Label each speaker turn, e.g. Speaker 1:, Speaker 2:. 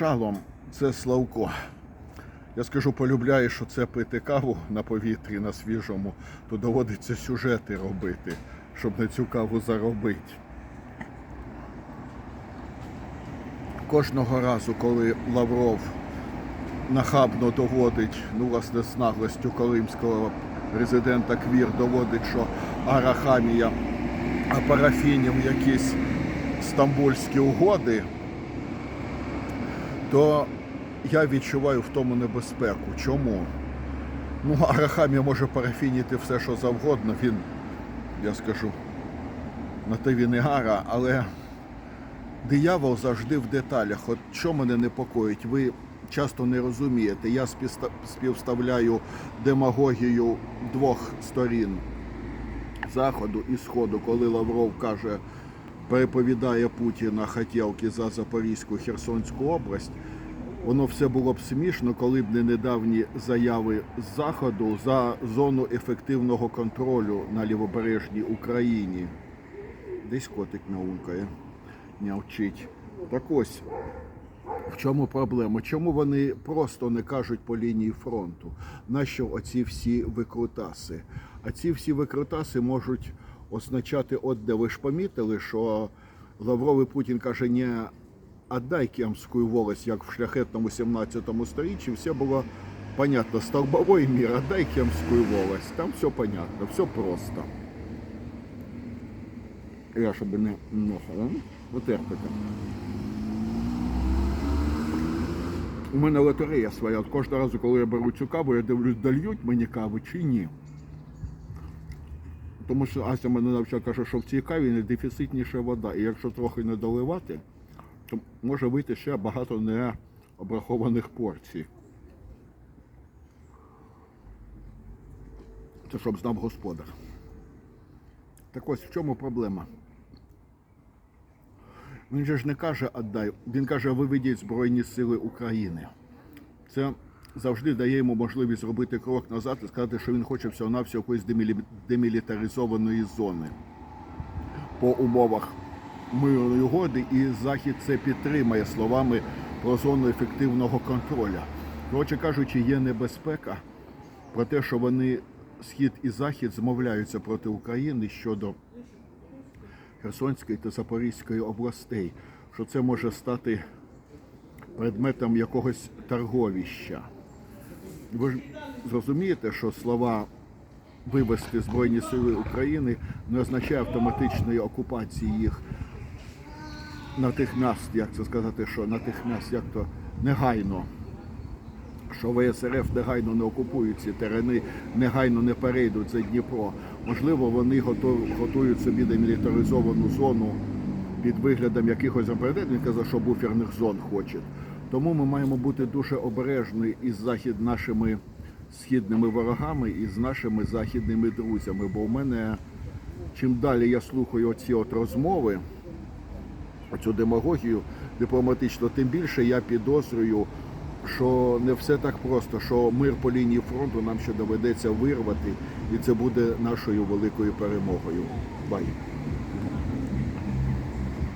Speaker 1: маршалом це Славко. Я скажу, полюбляєш що це пити каву на повітрі, на свіжому, то доводиться сюжети робити, щоб на цю каву заробити. Кожного разу, коли Лавров нахабно доводить, ну, власне, з наглостю колимського резидента Квір доводить, що Арахамія апарафінів якісь стамбульські угоди, то я відчуваю в тому небезпеку. Чому? Ну, Арахамія може парафініти все, що завгодно. Він, я скажу, на те він і гара, але диявол завжди в деталях. От що мене непокоїть, ви часто не розумієте. Я співставляю демагогію двох сторін заходу і сходу, коли Лавров каже, переповідає Путіна хотілки за Запорізьку Херсонську область. Воно все було б смішно, коли б не недавні заяви з заходу за зону ефективного контролю на лівобережній Україні. Десь котик мяукає, нявчить. Так ось, в чому проблема? Чому вони просто не кажуть по лінії фронту? Нащо оці всі викрутаси? А ці всі викрутаси можуть означати, от де ви ж помітили, що Лавров і Путін каже, не отдай Кемську волость, як в шляхетному 17 сторіччі, все було понятно. Столбовой мир, отдай Кемську волость. Там все понятно, все просто. Я щоб не нохала. Потерпите. У мене лотерея своя. От кожного разу, коли я беру цю каву, я дивлюсь, дольють мені каву чи ні. Тому що Ася мене навчила, каже, що в цій каві найдефіцитніша вода. І якщо трохи не доливати, то може вийти ще багато необрахованих порцій. Це щоб знав господар. Так ось в чому проблема? Він же ж не каже «отдай», він каже, виведіть Збройні Сили України. Це завжди дає йому можливість зробити крок назад і сказати, що він хоче всього-навсього якоїсь демілі- демілітаризованої зони по умовах мирної угоди, і Захід це підтримає словами про зону ефективного контролю. Коротше кажучи, є небезпека про те, що вони Схід і Захід змовляються проти України щодо Херсонської та Запорізької областей, що це може стати предметом якогось торговища. Ви ж зрозумієте, що слова вивести Збройні Сили України не означає автоматичної окупації їх на тих місць, як це сказати, що на тих місць, як то негайно, що ВСРФ негайно не окупують ці терени, негайно не перейдуть за Дніпро. Можливо, вони готують собі демілітаризовану зону під виглядом якихось він казав, що буферних зон хочуть. Тому ми маємо бути дуже обережні із захід нашими східними ворогами і з нашими західними друзями. Бо в мене чим далі я слухаю оці от розмови, оцю демагогію дипломатично, тим більше я підозрюю, що не все так просто, що мир по лінії фронту нам ще доведеться вирвати, і це буде нашою великою перемогою. Бай.